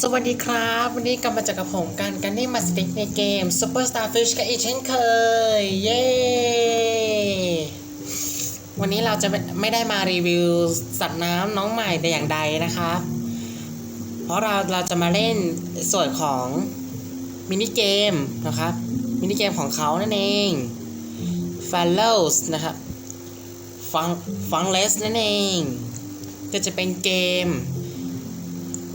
สวัสดีครับ วันนี้กลับมาจากกับผมกันกันนี่มาสติกในเกม Super Starfish กันอีกเช่นเคย เย้ วันนี้เราจะไม่ได้มารีวิวสัตว์น้ำน้องใหม่แต่อย่างใดนะครับเพราะเราเราจะมาเล่นส่วนของมินิเกมนะครับ มินิเกมของเขานั่นเอง f a l l o w s นะครับฟังฟังเลสนั่นเอง ก็จะเป็นเกม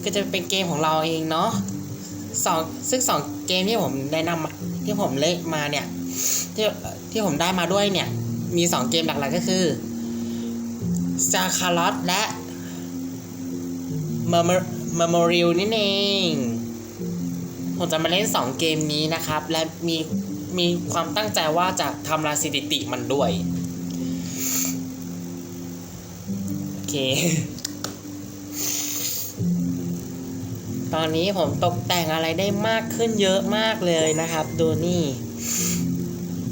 ก็จะเป็นเกมของเราเองเนาะสองซึ่งสองเกมที่ผมได้นำมาที่ผมเล่นมาเนี่ยที่ที่ผมได้มาด้วยเนี่ย มีสองเกมหลักๆก็คือ s t a r c a r o t และ Memorial นี่เองผมจะมาเล่นสองเกมนี้นะครับ และมีมีความตั้งใจว่าจะทำลายสถิติมันด้วย โอเค ตอนนี้ผมตกแต่งอะไรได้มากขึ้นเยอะมากเลยนะครับ ดูนี่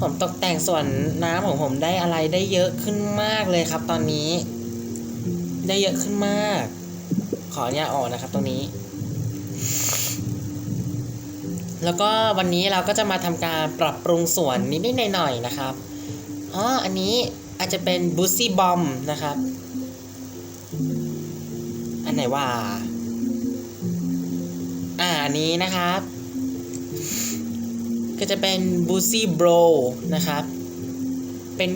ผมตกแต่งส่วนน้ำของผมได้อะไรได้เยอะขึ้นมากเลยครับ ตอนนี้ ได้เยอะขึ้นมาก ขออนุญาตออกนะครับ ตรงนี้ แล้วก็วันนี้เราก็จะมาทำการปรับปรุงส่วนนิดๆหน่อยๆนะครับอ๋ออันนี้อาจจะเป็นบูซี่บอมนะครับ อันไหนว่า อ่าอันนี้นะครับ ก็จะเป็นบูซี่โบรนะครับ เป็น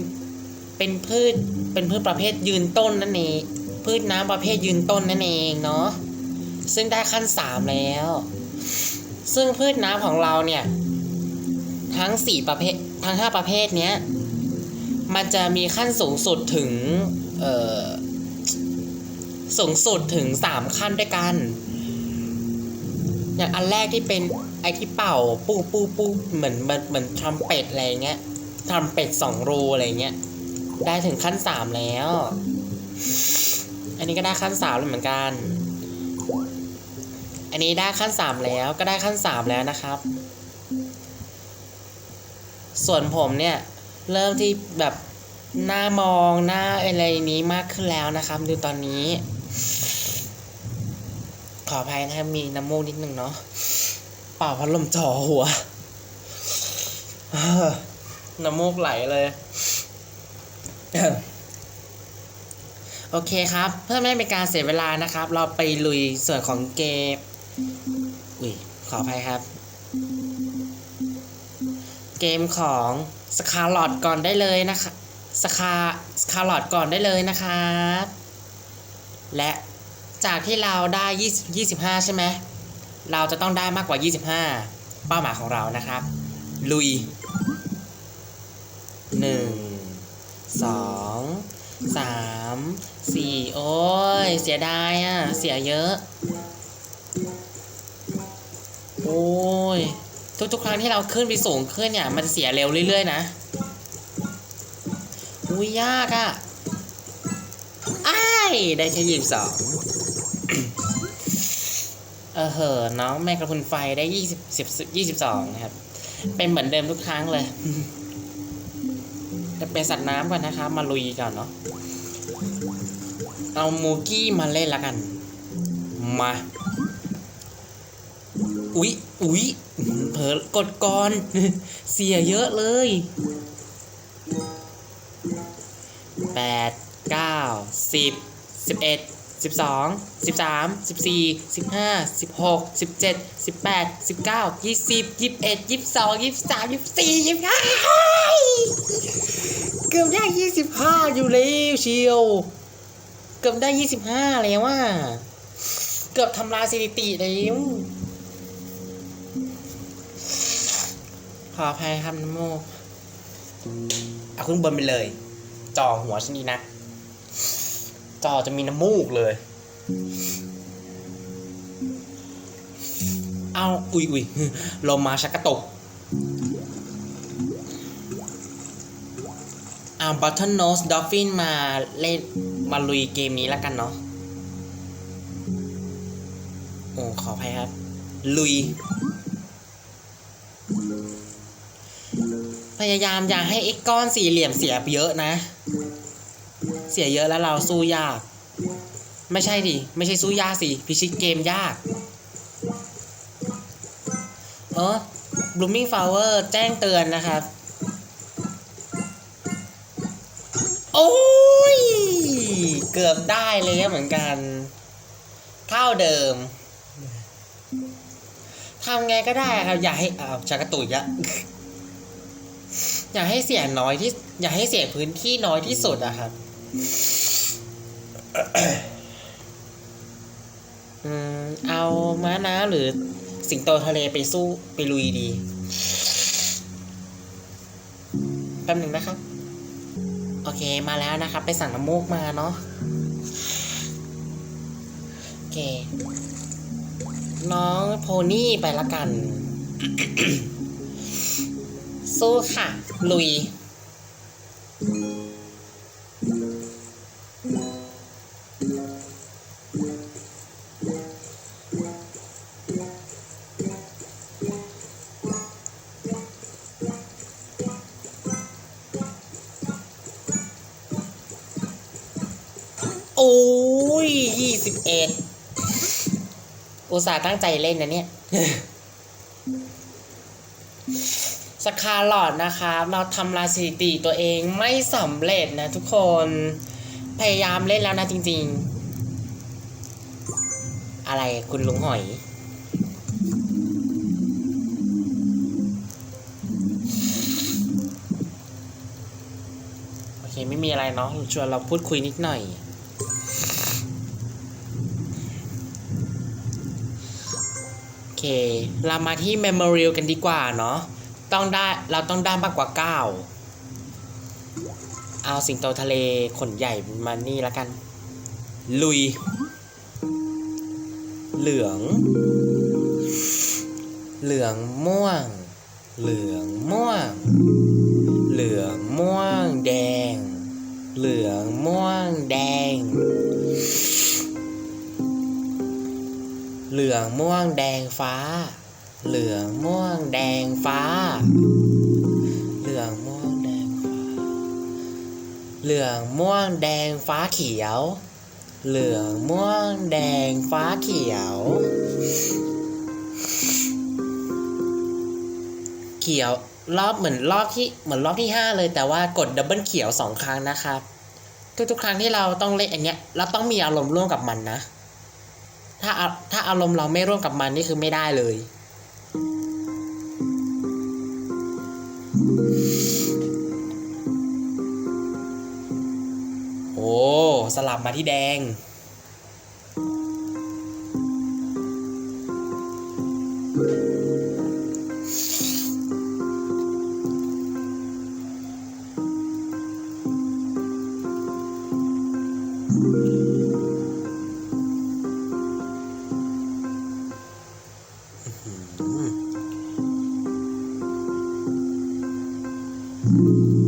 เป็นพืช เป็นพืชประเภทยืนต้นนั่นเอง พืชน้ำประเภทยืนต้นนั่นเองเนาะ ซึ่งได้ขั้นสามแล้ว ซึ่งพืชน้ำของเราเนี่ย ทั้งสี่ประเภท ทั้งห้าประเภทเนี้ย มันจะมีขั้นสูงสุดถึง เอ่อ สูงสุดถึงสามขั้นด้วยกัน อย่างอันแรกที่เป็นไอที่เป่าปู้ปู้ปู้เหมือนเหมือนเหมือนทรัมเป็ตอะไรเงี้ยทรัมเป็ตสองรูอะไรเงี้ยได้ถึงขั้นสามแล้ว อันนี้ก็ได้ขั้นสามแล้วเหมือนกัน อันนี้ได้ขั้นสามแล้วก็ได้ขั้นสามแล้วนะครับ ส่วนผมเนี่ยเริ่มที่แบบหน้ามองหน้าอะไรนี้มากขึ้นแล้วนะครับ ดูตอนนี้ ขออภัยนะครับมีน้ำมูกนิดนึงเนาะเป่าพัดลมจ่อหัวน้ำมูกไหลเลย โอเคครับ เพื่อไม่ให้เป็นการเสียเวลานะครับ เราไปลุยส่วนของเกมอุ้ยขออภัยครับ เกมของสคาร์ลอตก่อนได้เลยนะคะสคาสคาร์ลอตก่อนได้เลยนะครับ และ จากที่เราได้ 20 25 ใช่ไหม เราจะต้องได้มากกว่า 25 เป้าหมายของเรานะครับ ลุย 1 2 3 4 โอ้ย เสียดายอะ เสียเยอะ โอ้ย ทุกๆ ครั้งที่เราขึ้นไปสูงขึ้นเนี่ย มันเสียเร็วเรื่อยๆ นะ อุ้ยยากอะ อ้าย ได้แค่ยี่สิบสอง ออเหอน้องแม่กระพุนไฟได้ยี่สิบสิบยี่สิบสองนะครับ เป็นเหมือนเดิมทุกครั้งเลยจะเป็นสัตว์น้ำก่อนนะครับมาลุยก่อนเนาะเอามูกี้มาเล่นละกัน มา อุ๊ย อุ๊ย เผลอกดก่อน เสียเยอะเลยแปดเก้าสิบสิบเอ็ด สิบสองสิบสามสิบสี่สิบห้าสิบหกสิบเจ็ดสิบแปดสิบเก้ายี่สิบยี่สิบเอ็ดยี่สิบสองยี่สิบสามยี่สิบสี่ยี่สิบห้าเกือบได้ยี่สิบห้าอยู่แล้วเชียว เกือบได้ยี่สิบห้าแล้วว่า เกือบทำลายสถิติแล้วขออภัยครับน้ำโมเอาขึ้นบนไปเลย จ่อหัวฉันดีนะ จอจะมีน้ำมูกเลย เอาอุยอุยลมมาชักกระตกเอาบัตเทิลโนสดอฟฟินมาเล่นมาลุยเกมนี้แล้วกันเนาะ โอ้ขออภัยครับ ลุย พยายามอย่าให้ไอ้ก้อนสี่เหลี่ยมเสียเยอะนะ เสียเยอะแล้วเราสู้ยาก ไม่ใช่ดิไม่ใช่สู้ยากสิพิชิตเกมยากเออ Blooming Flower แจ้งเตือนนะครับ โอ้ย เกือบได้เลยเหมือนกัน เท่าเดิมทำไงก็ได้ครับ อย่าให้อ้าวชักกระตุยะอย่าให้เสียน้อยที่ อย่าให้เสียพื้นที่น้อยที่สุดอะครับ อืม เอาม้าน้ำหรือสิงโตทะเลไปสู้ไปลุยดี แป๊บหนึ่งนะครับ โอเคมาแล้วนะครับ ไปสั่งน้ำมูกมาเนาะ โอเค น้องโพนี่ไปละกัน สู้ค่ะ ลุย เอ็ดอุตส่าห์ตั้งใจเล่นนะเนี่ย สคาร์ลอดนะคะ เราทำลายสถิติตัวเองไม่สำเร็จนะทุกคน พยายามเล่นแล้วนะจริง ๆ อะไรคุณลุงหอย โอเค ไม่มีอะไรเนาะชวนเราพูดคุยนิดหน่อย เค เรามาที่ Memorial กันดีกว่าเนาะ ต้องได้ เราต้องได้มากกว่า 9 เอาสิงโตทะเลขนใหญ่มานี่แล้วกัน ลุย เหลือง เหลืองม่วง เหลืองม่วง เหลืองม่วงแดง เหลืองม่วงแดง ลืองม่วงแดงฟ้า เหลืองม่วงแดงฟ้า เหลืองม่วงแดงฟ้า เหลืองม่วงแดงฟ้าเขียว เหลืองม่วงแดงฟ้าเขียว เขียวรอบเหมือนรอบที่เหมือนรอบที่ห้าเลยแต่ว่ากดดับเบิลเขียวสองครั้งนะครับ ทุกๆครั้งที่เราต้องเล่นอันเนี้ยเราต้องมีอารมณ์ร่วมกับมันนะ ถ้าอาถ้าอารมณ์เราไม่ร่วมกับมันนี่คือไม่ได้เลย โอ้ สลับมาที่แดงจะ Thank you.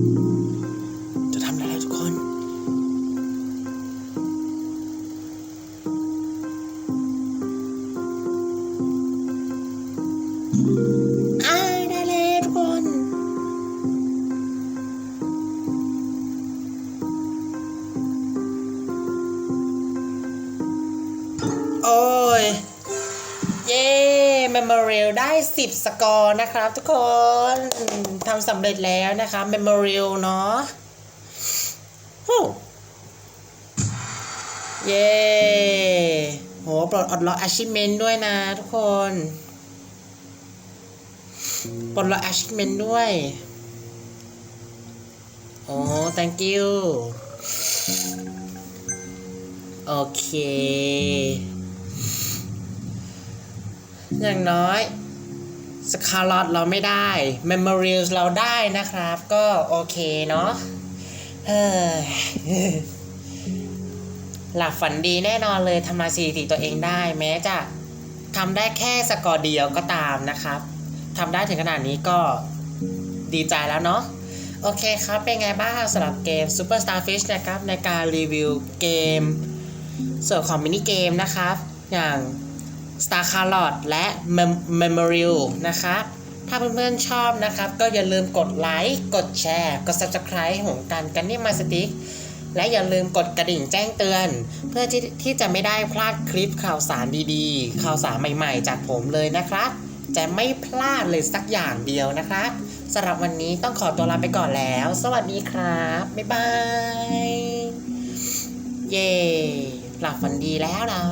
Memorial ได้ 10 สกอร์นะครับ ทุกคนทำสำเร็จแล้วนะคะ Memorial เนาะฮู้เย้โหปลดอดล็อก achievement ด้วยนะทุกคนปลดล็อก achievement ด้วยโอ้ thank you โอเค อย่างน้อยสคาร์ลอตเราไม่ได้ Memorials เราได้นะครับ ก็โอเคเนาะเฮ้ยหลับฝันดีแน่นอนเลยทำลายสถิติตัวเองได้ แม้จะทำได้แค่สกอร์เดียวก็ตามนะครับทำได้ถึงขนาดนี้ก็ดีใจแล้วเนาะโอเคครับ เป็นไงบ้างสำหรับเกม Super Starfish นะครับ ในการรีวิวเกม ส่วนของมินิเกมนะครับ อย่าง Star c a r o t และ Mem- Memorial นะครับ ถ้าเพื่อนๆชอบนะครับ ก็อย่าลืมกดไลค์ กดแชร์ กด Subscribe ของการกันนี่มาสติ๊กและอย่าลืมกดกระดิ่งแจ้งเตือน เพื่อที่ที่จะไม่ได้พลาดคลิปข่าวสารดีๆ ข่าวสารใหม่ๆ จากผมเลยนะครับ จะไม่พลาดเลยสักอย่างเดียวนะครับสำหรับวันนี้ต้องขอตัวลาไปก่อนแล้ว สวัสดีครับ บ๊ายบาย เย่หลับฝันดีแล้วเรา